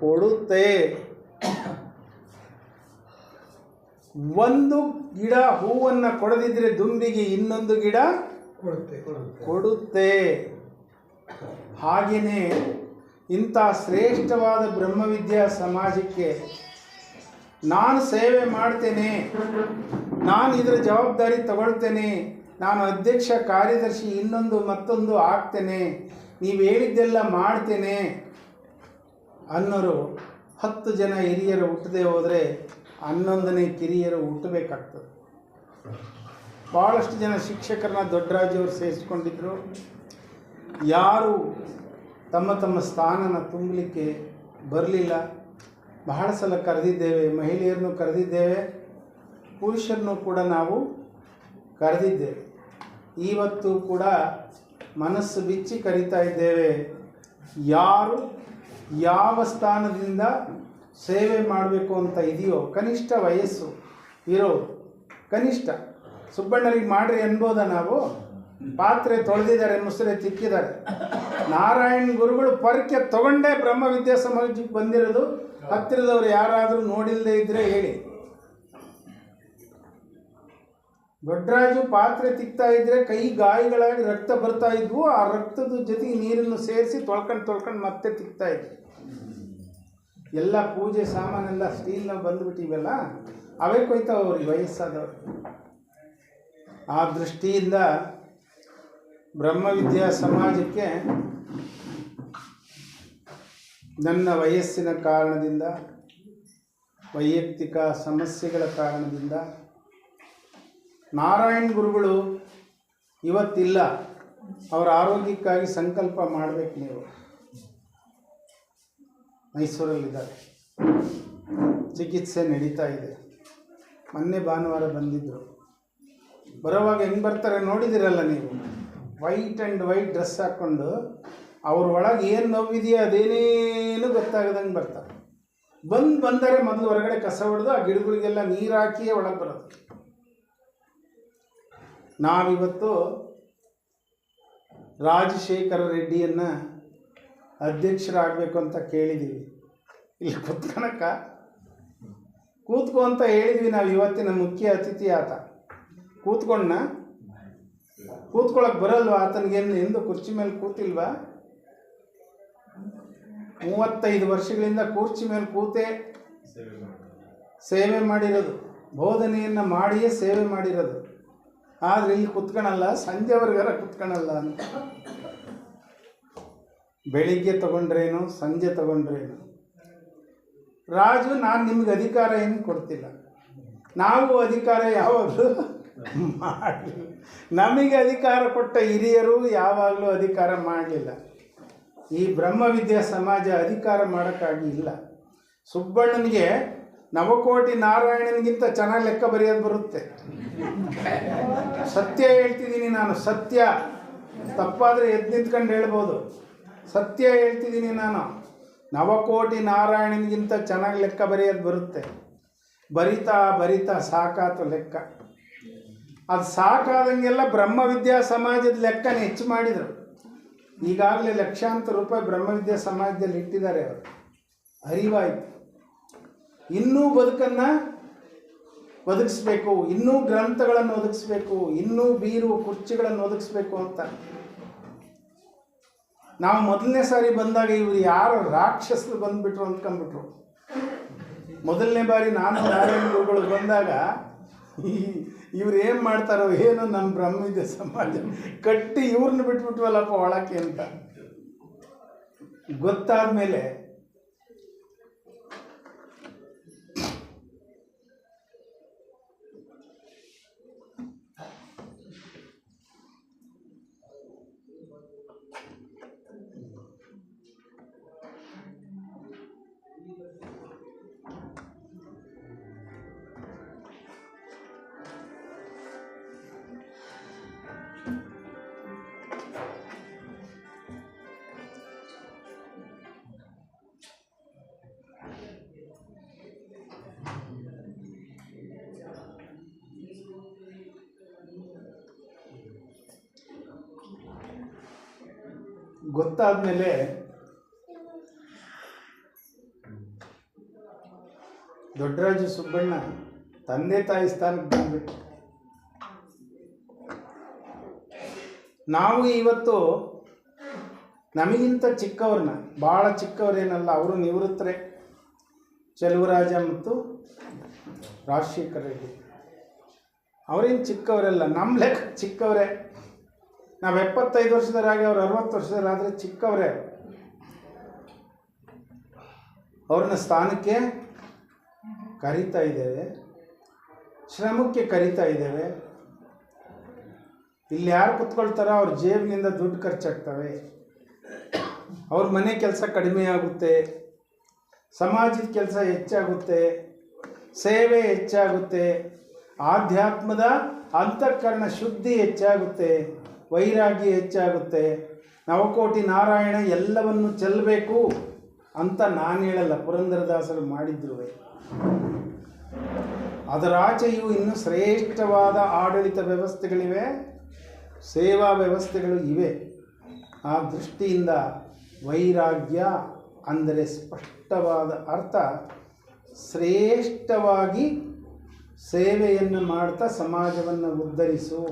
ಕೊಡುತ್ತೆ. ಒಂದು ಗಿಡ ಹೂವನ್ನು ಕೊಡದಿದ್ರೆ ದುಂಬಿಗೆ ಇನ್ನೊಂದು ಗಿಡ ಕೊಡುತ್ತೆ. ಕೊಡುತ್ತೆ. ಹಾಗೆಯೇ ಇಂಥ ಶ್ರೇಷ್ಠವಾದ ಬ್ರಹ್ಮವಿದ್ಯಾ ಸಮಾಜಕ್ಕೆ ನಾನು ಸೇವೆ ಮಾಡ್ತೇನೆ. ನಾನು ಇದರ ಜವಾಬ್ದಾರಿ ತಗೊಳ್ತೇನೆ. ನಾನು ಅಧ್ಯಕ್ಷ ಕಾರ್ಯದರ್ಶಿ ಇನ್ನೊಂದು ಮತ್ತೊಂದು ಆಗ್ತೇನೆ. ನೀವು ಹೇಳಿದ್ದೆಲ್ಲ ಮಾಡ್ತೇನೆ. ಅನ್ನೋರು ಹತ್ತು ಜನ ಹಿರಿಯರು ಹುಟ್ಟದೆ ಹೋದರೆ ಹನ್ನೊಂದನೇ ಕಿರಿಯರು ಹುಟ್ಟಬೇಕಾಗ್ತದೆ. ಭಾಳಷ್ಟು ಜನ ಶಿಕ್ಷಕರನ್ನ ದೊಡ್ಡರಾಜವರು ಸೇರಿಸ್ಕೊಂಡಿದ್ರು. ಯಾರು ತಮ್ಮ ತಮ್ಮ ಸ್ಥಾನನ ತುಂಬಲಿಕ್ಕೆ ಬರಲಿಲ್ಲ. ಬಹಳ ಸಲ ಕರೆದಿದ್ದೇವೆ, ಮಹಿಳೆಯರನ್ನು ಕರೆದಿದ್ದೇವೆ, ಪುರುಷರನ್ನು ಕೂಡ ನಾವು ಕರೆದಿದ್ದೇವೆ. ಇವತ್ತು ಕೂಡ ಮನಸ್ಸು ಬಿಚ್ಚಿ ಕರೀತಾ ಇದ್ದೇವೆ. ಯಾರು ಯಾವ ಸ್ಥಾನದಿಂದ ಸೇವೆ ಮಾಡಬೇಕು ಅಂತ ಇದೆಯೋ ಕನಿಷ್ಠ ವಯಸ್ಸು ಇರೋ ಕನಿಷ್ಠ ಸುಬ್ಬಣ್ಣರಿಗೆ ಮಾಡ್ರಿ ಅನ್ಬೋದ ನಾವು? ಪಾತ್ರೆ ತೊಳೆದಿದ್ದಾರೆ, ಮುಸುರೆ ತಿಕ್ಕಿದ್ದಾರೆ. ನಾರಾಯಣ ಗುರುಗಳು ಪರಕೆ ತಗೊಂಡೇ ಬ್ರಹ್ಮವಿದ್ಯಾ ಸಮಾಜಕ್ಕೆ ಬಂದಿರೋದು. ಹತ್ತಿರದವ್ರು ಯಾರಾದರೂ ನೋಡಿಲ್ಲದೆ ಇದ್ದರೆ ಹೇಳಿ. ದೊಡ್ಡರಾಜು ಪಾತ್ರೆ ತಿಕ್ತಾ ಇದ್ರೆ ಕೈ ಗಾಯಗಳಾಗಿ ರಕ್ತ ಬರ್ತಾ ಇದ್ವು. ಆ ರಕ್ತದ ಜೊತೆಗೆ ನೀರನ್ನು ಸೇರಿಸಿ ತೊಳ್ಕೊಂಡು ತೊಳ್ಕೊಂಡು ಮತ್ತೆ ತಿಕ್ತಾ ಇದ್ವಿ. ಎಲ್ಲ ಪೂಜೆ ಸಾಮಾನೆಲ್ಲ ಸ್ಟೀಲ್ನ ಬಂದ್ಬಿಟ್ಟಿವೆಲ್ಲ. ಅವೇ ಕೊಯ್ತಾವ ಅವ್ರಿಗೆ ವಯಸ್ಸಾದವ್ರು. ಆ ದೃಷ್ಟಿಯಿಂದ ಬ್ರಹ್ಮವಿದ್ಯಾ ಸಮಾಜಕ್ಕೆ ನನ್ನ ವಯಸ್ಸಿನ ಕಾರಣದಿಂದ, ವೈಯಕ್ತಿಕ ಸಮಸ್ಯೆಗಳ ಕಾರಣದಿಂದ ನಾರಾಯಣ ಗುರುಗಳು ಇವತ್ತಿಲ್ಲ. ಅವರ ಆರೋಗ್ಯಕ್ಕಾಗಿ ಸಂಕಲ್ಪ ಮಾಡಬೇಕು ನೀವು. ಮೈಸೂರಲ್ಲಿದ್ದಾರೆ. ಚಿಕಿತ್ಸೆ ನಡೀತಾ ಇದೆ. ಮೊನ್ನೆ ಭಾನುವಾರ ಬಂದಿದ್ದರು ಬರೋವಾಗ ಹೆಂಗೆ ಬರ್ತಾರೆ ನೋಡಿದಿರಲ್ಲ ನೀವು. ವೈಟ್ ಆ್ಯಂಡ್ ವೈಟ್ ಡ್ರೆಸ್ ಹಾಕ್ಕೊಂಡು ಅವ್ರ ಒಳಗೆ ಏನು ನೋವಿದೆಯೋ ಅದೇನೇನು ಗೊತ್ತಾಗದಂಗೆ ಬರ್ತಾರೆ. ಬಂದು ಬಂದರೆ ಮೊದಲು ಹೊರಗಡೆ ಕಸ ಹೊಡೆದು ಆ ಗಿಡಗಳಿಗೆಲ್ಲ ನೀರು ಹಾಕಿಯೇ ಒಳಗೆ ಬರೋದು. ನಾವಿವತ್ತು ರಾಜಶೇಖರ ರೆಡ್ಡಿಯನ್ನು ಅಧ್ಯಕ್ಷರಾಗಬೇಕು ಅಂತ ಕೇಳಿದ್ದೀವಿ ಇಲ್ಲಿ ಕೂತ್ಕೊಳಕ್ಕ ಕೂತ್ಕೊ ಅಂತ ಹೇಳಿದ್ವಿ ನಾವು ಇವತ್ತಿನ ಮುಖ್ಯ ಅತಿಥಿ ಆತ. ಕೂತ್ಕೊಂಡ ಕೂತ್ಕೊಳಕ್ಕೆ ಬರಲ್ವಾ? ಆತನಿಗೇನು ಎಂದು ಕುರ್ಚಿ ಮೇಲೆ ಕೂತಿಲ್ವಾ? ಮೂವತ್ತೈದು ವರ್ಷಗಳಿಂದ ಕುರ್ಚಿ ಮೇಲೆ ಕೂತೇ ಸೇವೆ ಮಾಡಿರೋದು. ಬೋಧನೆಯನ್ನು ಮಾಡಿಯೇ ಸೇವೆ ಮಾಡಿರೋದು. ಆದರೆ ಇಲ್ಲಿ ಕುತ್ಕೊಳಲ್ಲ ಸಂಜೆವರೆಗಾರ ಕುತ್ಕೊಳಲ್ಲ ಅಂತ. ಬೆಳಿಗ್ಗೆ ತಗೊಂಡ್ರೇನು, ಸಂಜೆ ತಗೊಂಡ್ರೇನು? ರಾಜು, ನಾನು ನಿಮ್ಗೆ ಅಧಿಕಾರ ಏನು ಕೊಡ್ತಿಲ್ಲ. ನಾವು ಅಧಿಕಾರ ಯಾವಾಗಲೂ ಮಾಡಿ ನಮಗೆ ಅಧಿಕಾರ ಕೊಟ್ಟ ಹಿರಿಯರು ಯಾವಾಗಲೂ ಅಧಿಕಾರ ಮಾಡಲಿಲ್ಲ. ಈ ಬ್ರಹ್ಮವಿದ್ಯಾ ಸಮಾಜ ಅಧಿಕಾರ ಮಾಡೋಕ್ಕಾಗಿ ಇಲ್ಲ. ಸುಬ್ಬಣ್ಣನಿಗೆ ನವಕೋಟಿ ನಾರಾಯಣನಿಗಿಂತ ಚೆನ್ನಾಗಿ ಲೆಕ್ಕ ಬರೆಯೋದು ಬರುತ್ತೆ. ಸತ್ಯ ಹೇಳ್ತಿದ್ದೀನಿ ನಾನು, ಸತ್ಯ. ತಪ್ಪಾದರೆ ಎದ್ದು ನಿಂತ್ಕೊಂಡು ಹೇಳ್ಬೋದು. ಸತ್ಯ ಹೇಳ್ತಿದ್ದೀನಿ ನಾನು. ನವಕೋಟಿ ನಾರಾಯಣನಿಗಿಂತ ಚೆನ್ನಾಗಿ ಲೆಕ್ಕ ಬರೆಯೋದು ಬರುತ್ತೆ. ಬರಿತಾ ಬರಿತಾ ಸಾಕಾತು ಲೆಕ್ಕ. ಅದು ಸಾಕಾದಂಗೆಲ್ಲ ಬ್ರಹ್ಮವಿದ್ಯಾ ಸಮಾಜದ ಲೆಕ್ಕನ ಹೆಚ್ಚು ಮಾಡಿದರು. ಈಗಾಗಲೇ ಲಕ್ಷಾಂತರ ರೂಪಾಯಿ ಬ್ರಹ್ಮವಿದ್ಯಾ ಸಮಾಜದಲ್ಲಿ ಇಟ್ಟಿದ್ದಾರೆ ಅವರು. ಅರಿವಾಯಿತು. ಇನ್ನೂ ಬದುಕನ್ನು ಒದಗಿಸ್ಬೇಕು, ಇನ್ನೂ ಗ್ರಂಥಗಳನ್ನು ಒದಗಿಸ್ಬೇಕು, ಇನ್ನೂ ಬೀರು ಕುರ್ಚಿಗಳನ್ನು ಒದಗಿಸ್ಬೇಕು ಅಂತ. ನಾವು ಮೊದಲನೇ ಸಾರಿ ಬಂದಾಗ ಇವರು ಯಾರು ರಾಕ್ಷಸರು ಬಂದ್ಬಿಟ್ರು ಅಂದ್ಕೊಂಡ್ಬಿಟ್ರು. ಮೊದಲನೇ ಬಾರಿ ನಾನು ನಾರಾಯಣ ಗುರುಗಳು ಬಂದಾಗ ಇವ್ರು ಏನು ಮಾಡ್ತಾರೋ ಏನು ನಮ್ಮ ಬ್ರಹ್ಮಿದ ಸಮಾಜ ಕಟ್ಟಿ ಇವ್ರನ್ನ ಬಿಟ್ಬಿಟ್ವಲ್ಲಪ್ಪ ಒಳಕ್ಕೆ ಅಂತ. ಗೊತ್ತಾದ ಮೇಲೆ ಗೊತ್ತಾದ ಮೇಲೆ ದೊಡ್ಡರಾಜು ಸುಬ್ಬಣ್ಣ ತಂದೆ ತಾಯಿ ಸ್ಥಾನಕ್ಕೆ ಬಂದ್ಬಿಟ್ಟು ನಾವು ಇವತ್ತು ನಮಗಿಂತ ಚಿಕ್ಕವ್ರನ್ನ, ಭಾಳ ಚಿಕ್ಕವರೇನಲ್ಲ, ಅವರು ನಿವೃತ್ತರೆ. ಚೆಲುವರಾಜ ಮತ್ತು ರಾಜಶೇಖರ ರೆಡ್ಡಿ. ಅವರೇನು ಚಿಕ್ಕವರೆಲ್ಲ ನಮ್ಮ ಲೆಕ್ಕ ಚಿಕ್ಕವರೇ. ನಾವು ಎಪ್ಪತ್ತೈದು ವರ್ಷದವರಾಗಿ ಅವ್ರು ಅರವತ್ತು ವರ್ಷದವರಾದರೆ ಚಿಕ್ಕವರೇ. ಅವ್ರನ್ನ ಸ್ಥಾನಕ್ಕೆ ಕರೀತಾ ಇದ್ದೇವೆ. ಶ್ರಮಕ್ಕೆ ಕರೀತಾ ಇದ್ದೇವೆ. ಇಲ್ಲಿ ಯಾರು ಕುತ್ಕೊಳ್ತಾರೋ ಅವ್ರ ಜೇಬಿನಿಂದ ದುಡ್ಡು ಖರ್ಚಾಗ್ತವೆ. ಅವ್ರ ಮನೆ ಕೆಲಸ ಕಡಿಮೆ ಆಗುತ್ತೆ. ಸಮಾಜದ ಕೆಲಸ ಹೆಚ್ಚಾಗುತ್ತೆ. ಸೇವೆ ಹೆಚ್ಚಾಗುತ್ತೆ. ಆಧ್ಯಾತ್ಮದ ಅಂತಃಕರಣ ಶುದ್ಧಿ ಹೆಚ್ಚಾಗುತ್ತೆ. ವೈರಾಗ್ಯ ಹೆಚ್ಚಾಗುತ್ತೆ. ನವಕೋಟಿ ನಾರಾಯಣ ಎಲ್ಲವನ್ನು ಚೆಲ್ಲಬೇಕು ಅಂತ ನಾನು ಹೇಳಲ್ಲ, ಪುರಂದರದಾಸರು ಮಾಡಿದ್ರು ಅದರಾಚೆಯೂ ಇನ್ನು ಶ್ರೇಷ್ಠವಾದ ಆಡಳಿತ ವ್ಯವಸ್ಥೆಗಳಿವೆ, ಸೇವಾ ವ್ಯವಸ್ಥೆಗಳು ಇವೆ. ಆ ದೃಷ್ಟಿಯಿಂದ ವೈರಾಗ್ಯ ಅಂದರೆ ಸ್ಪಷ್ಟವಾದ ಅರ್ಥ, ಶ್ರೇಷ್ಠವಾಗಿ ಸೇವೆಯನ್ನು ಮಾಡ್ತಾ ಸಮಾಜವನ್ನು ಉದ್ಧರಿಸು.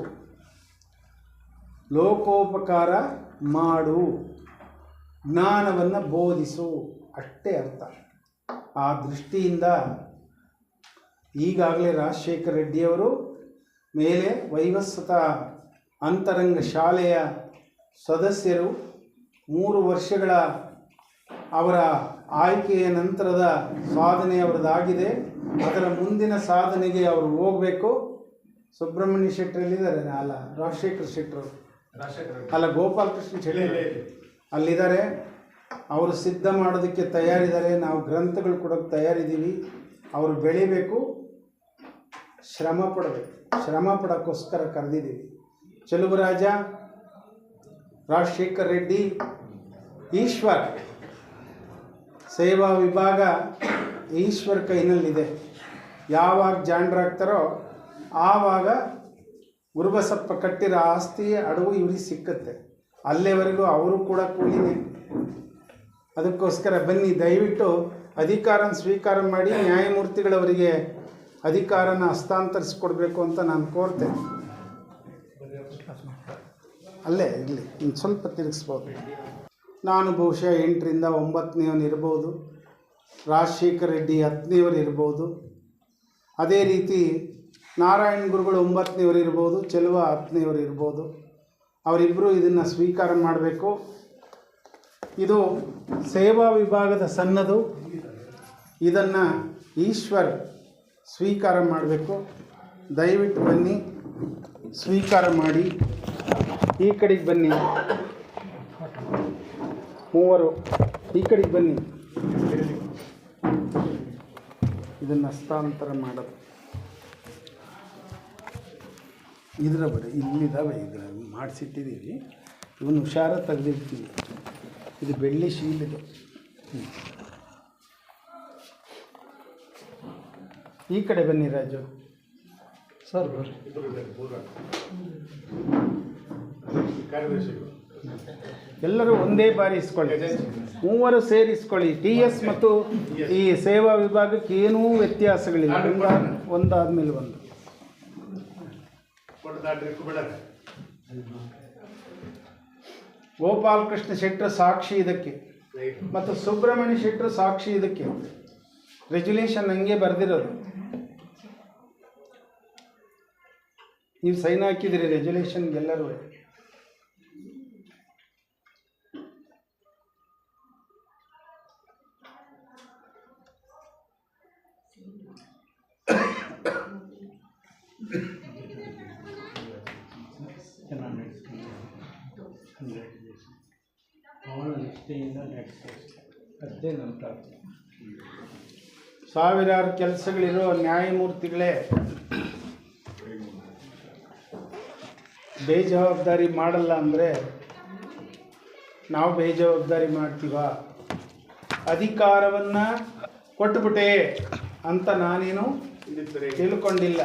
ಲೋಕೋಪಕಾರ ಮಾಡು, ಜ್ಞಾನವನ್ನು ಬೋಧಿಸು. ಅಷ್ಟೇ ಅರ್ಥ. ಆ ದೃಷ್ಟಿಯಿಂದ ಈಗಾಗಲೇ ರಾಜಶೇಖರ ರೆಡ್ಡಿಯವರು ಮೇಲೆ ವೈವಸ್ವತ ಅಂತರಂಗ ಶಾಲೆಯ ಸದಸ್ಯರು ಮೂರು ವರ್ಷಗಳ ಅವರ ಆಯ್ಕೆಯ ನಂತರದ ಸಾಧನೆ ಅವರದಾಗಿದೆ. ಅದರ ಮುಂದಿನ ಸಾಧನೆಗೆ ಅವರು ಹೋಗಬೇಕು. ಸುಬ್ರಹ್ಮಣ್ಯ ಶೆಟ್ಟರಲ್ಲಿದ್ದಾರೆ ಅಲ್ಲ, ರಾಜಶೇಖರ್ ಶೆಟ್ಟರು ಅಲ್ಲ ಗೋಪಾಲಕೃಷ್ಣ ಶೆಟ್ಟಿ ಅಲ್ಲಿದ್ದಾರೆ. ಅವರು ಸಿದ್ಧ ಮಾಡೋದಕ್ಕೆ ತಯಾರಿದ್ದಾರೆ. ನಾವು ಗ್ರಂಥಗಳು ಕೊಡೋಕ್ಕೆ ತಯಾರಿದ್ದೀವಿ. ಅವರು ಬೆಳಿಬೇಕು ಶ್ರಮ ಪಡಬೇಕು. ಶ್ರಮ ಪಡೋಕ್ಕೋಸ್ಕರ ಕರೆದಿದ್ದೀವಿ. ಚೆಲುವರಾಜ ರಾಜಶೇಖರ್ ರೆಡ್ಡಿ ಈಶ್ವರ್. ಸೇವಾ ವಿಭಾಗ ಈಶ್ವರ್ ಕೈನಲ್ಲಿದೆ. ಯಾವಾಗ ಜಾಂಡ್ರಾಗ್ತಾರೋ ಆವಾಗ ಗುರುಬಸಪ್ಪ ಕಟ್ಟಿರೋ ಆಸ್ತಿ ಅಡವು ಇವ್ರಿಗೆ ಸಿಕ್ಕತ್ತೆ. ಅಲ್ಲೇವರೆಗೂ ಅವರು ಕೂಡ ಕೂಲಿನೇ ಅದಕ್ಕೋಸ್ಕರ ಬನ್ನಿ, ದಯವಿಟ್ಟು ಅಧಿಕಾರನ ಸ್ವೀಕಾರ ಮಾಡಿ ನ್ಯಾಯಮೂರ್ತಿಗಳವರಿಗೆ ಅಧಿಕಾರನ ಹಸ್ತಾಂತರಿಸ್ಕೊಡ್ಬೇಕು ಅಂತ ನಾನು ಕೋರ್ತೇನೆ ಅಲ್ಲೇ ಇರಲಿ ಇನ್ನು ಸ್ವಲ್ಪ ತಿರುಗಿಸ್ಬೋದು. ನಾನು ಬಹುಶಃ ಎಂಟರಿಂದ ಒಂಬತ್ತನೇವನು ಇರ್ಬೋದು. ರಾಜಶೇಖರ್ ರೆಡ್ಡಿ ಹತ್ತನೇವರು ಇರ್ಬೋದು. ಅದೇ ರೀತಿ ನಾರಾಯಣ ಗುರುಗಳು ಒಂಬತ್ತನೇವರು ಇರ್ಬೋದು, ಚೆಲುವ ಹತ್ತನೇವರು ಇರ್ಬೋದು. ಅವರಿಬ್ಬರು ಇದನ್ನು ಸ್ವೀಕಾರ ಮಾಡಬೇಕು. ಇದು ಸೇವಾ ವಿಭಾಗದ ಸನ್ನದು. ಇದನ್ನು ಈಶ್ವರ್ ಸ್ವೀಕಾರ ಮಾಡಬೇಕು. ದಯವಿಟ್ಟು ಬನ್ನಿ, ಸ್ವೀಕಾರ ಮಾಡಿ. ಈ ಕಡೆಗೆ ಬನ್ನಿ. ಮೂವರು, ಈ ಕಡೆಗೆ ಬನ್ನಿ. ಇದನ್ನು ಹಸ್ತಾಂತರ ಮಾಡೋದು. ಇದರ ಬಡ ಇಲ್ಲಿದ್ದಾವೆ ಇದರ ಮಾಡಿಸಿಟ್ಟಿದ್ದೀವಿ. ಇವನು ಹುಷಾರ ತೆಗೆದಿರ್ತೀವಿ ಇದು ಬೆಳ್ಳಿ ಶೀಲ್ ಇದು. ಈ ಕಡೆ ಬನ್ನಿ ರಾಜು. ಸರ್ ಎಲ್ಲರೂ ಒಂದೇ ಬಾರಿ ಇಸ್ಕೊಳ್ಳಿ. ಮೂವರು ಸೇರಿಸ್ಕೊಳ್ಳಿ. ಟಿ ಎಸ್ ಮತ್ತು ಈ ಸೇವಾ ವಿಭಾಗಕ್ಕೆ ಏನೂ ವ್ಯತ್ಯಾಸಗಳಿಲ್ಲ. ಒಂದಾದ ಮೇಲೆ ಒಂದು. ಗೋಪಾಲಕೃಷ್ಣ ಶೆಟ್ಟರ್ ಸಾಕ್ಷಿ ಇದಕ್ಕೆ. ಮತ್ತು ಸುಬ್ರಹ್ಮಣ್ಯ ಶೆಟ್ಟರ್ ಸಾಕ್ಷಿ ಇದಕ್ಕೆ. ರೆಜುಲೇಷನ್ ಹಂಗೆ ಬರೆದಿರೋದು. ನೀವು ಸೈನ್ ಹಾಕಿದಿರಿ ರೆಜುಲೇಷನ್ಗೆ ಅದೇ ನಮ್ಮ ಸಾವಿರಾರು ಕೆಲಸಗಳಿರೋ ನ್ಯಾಯಮೂರ್ತಿಗಳೇ ಬೇಜವಾಬ್ದಾರಿ ಮಾಡಲ್ಲ ಅಂದರೆ ನಾವು ಬೇಜವಾಬ್ದಾರಿ ಮಾಡ್ತೀವ? ಅಧಿಕಾರವನ್ನು ಕೊಟ್ಬಿಟ್ಟೆ ಅಂತ ನಾನೇನು ತಿಳ್ಕೊಂಡಿಲ್ಲ.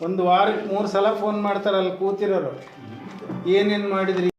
ಒಂದು ವಾರಕ್ಕೆ ಮೂರು ಸಲ ಫೋನ್ ಮಾಡ್ತಾರೆ ಅಲ್ಲಿ ಕೂತಿರೋರು. ಏನೇನು ಮಾಡಿದ್ರಿ?